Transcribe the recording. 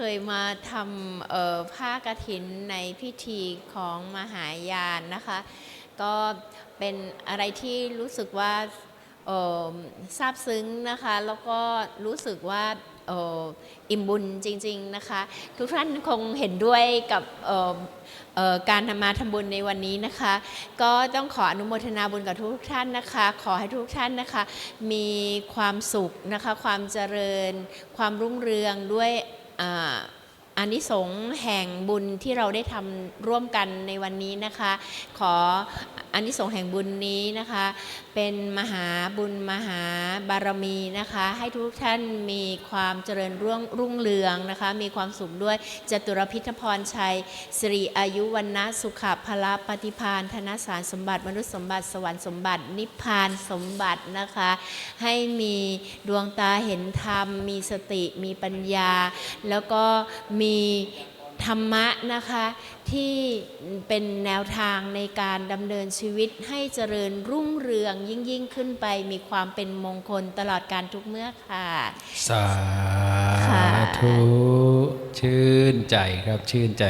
เคยมาทำผ้ากฐินในพิธีของมหายานนะคะ ก็เป็นอะไรที่รู้สึกว่าซาบซึ้งนะคะ แล้วก็รู้สึกว่าอิ่มบุญจริง ๆนะคะ ทุกท่านคงเห็นด้วยกับการทำมาทำบุญในวันนี้นะคะ ก็ต้องขออนุโมทนาบุญกับทุกท่านนะคะ ขอให้ทุกท่านนะคะ มีความสุขนะคะ ความเจริญ ความรุ่งเรืองด้วย อานนิสงส์แห่งบุญที่เราได้ทำร่วมกันในวันนี้นะคะ ขอ อานิสงส์แห่งบุญนี้นะคะ เป็นมหาบุญมหาบารมีนะคะ ให้ทุกท่านมีความเจริญรุ่งรุ่งเรืองนะคะ มีความสุขด้วยจตุรพิธพรชัยสิริอายุวันนะสุขภละปฏิพานธนสารสมบัติมนุษย์สมบัติสวรรค์สมบัติ นิพพานสมบัตินะคะ ให้มีดวงตาเห็นธรรม มีสติมีปัญญา แล้วก็มี ธรรมะนะคะที่เป็นแนวทางในการดำเนินชีวิตให้เจริญรุ่งเรืองยิ่งยิ่งขึ้นไปมีความเป็นมงคลตลอดการทุกเมื่อค่ะ สาธุ ชื่นใจครับชื่นใจ